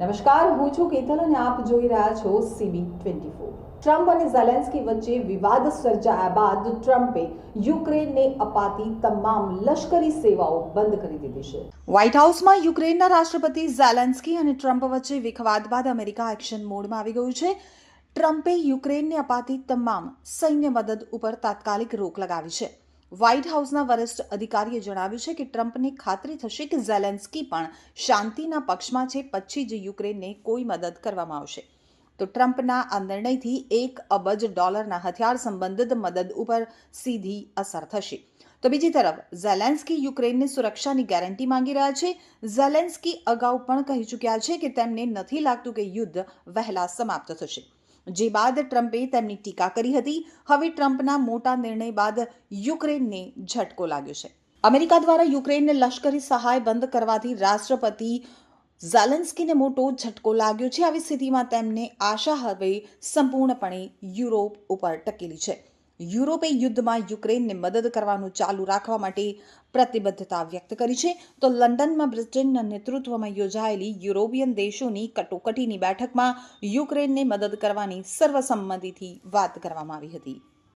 નમસ્કાર, હું છું કેતલ અને આપ જોઈ રહ્યા છો સીબી ટ્વેન્ટી ફોર ટ્રમ્પ અને ઝેલેન્સ્કી વચ્ચે વિવાદ સર્જાયા બાદ ટ્રમ્પે યુક્રેનને અપાતી તમામ લશ્કરી સેવાઓ બંધ કરી દીધી છે. વ્હાઇટ હાઉસમાં યુક્રેનના રાષ્ટ્રપતિ ઝેલેન્સ્કી અને ટ્રમ્પ વચ્ચે વિખવાદ બાદ અમેરિકા એક્શન મોડમાં આવી ગયું છે. ટ્રમ્પે યુક્રેનને અપાતી તમામ સૈન્ય મદદ ઉપર તાત્કાલિક રોક લગાવી છે. વ્હાઇટ હાઉસના વરિષ્ઠ અધિકારીએ જણાવ્યું છે કે ટ્રમ્પને ખાતરી થશે કે ઝેલેન્સ્કી પણ શાંતિના પક્ષમાં છે પછી જ યુક્રેનને કોઈ મદદ કરવામાં આવશે. તો ટ્રમ્પના આ નિર્ણયથી એક અબજ ડોલરના હથિયાર સંબંધિત મદદ ઉપર સીધી અસર થશે. તો બીજી તરફ, ઝેલેન્સ્કી યુક્રેનને સુરક્ષાની ગેરંટી માંગી રહ્યા છે. ઝેલેન્સ્કી અગાઉ પણ કહી ચૂક્યા છે કે તેમને નથી લાગતું કે યુદ્ધ વહેલા સમાપ્ત થશે. જે બાદ ટ્રમ્પે તેમની ટીકા કરી હતી. હવે ટ્રમ્પના મોટા નિર્ણય બાદ યુક્રેનને ઝટકો લાગ્યો છે. અમેરિકા દ્વારા યુક્રેનને લશ્કરી સહાય બંધ કરવાથી રાષ્ટ્રપતિ ઝાલેન્સ્કીને મોટો ઝટકો લાગ્યો છે. આવી સ્થિતિમાં તેમને આશા હવે સંપૂર્ણપણે યુરોપ ઉપર ટકેલી છે. યુરોપે યુદ્ધમાં યુક્રેનને મદદ કરવાનું ચાલુ રાખવા માટે પ્રતિબદ્ધતા વ્યક્ત કરી છે. તો લંડનમાં બ્રિટનના નેતૃત્વમાં યોજાયેલી યુરોપિયન દેશોની કટોકટીની બેઠકમાં યુક્રેનને મદદ કરવાની સર્વસંમતિથી વાત કરવામાં આવી હતી.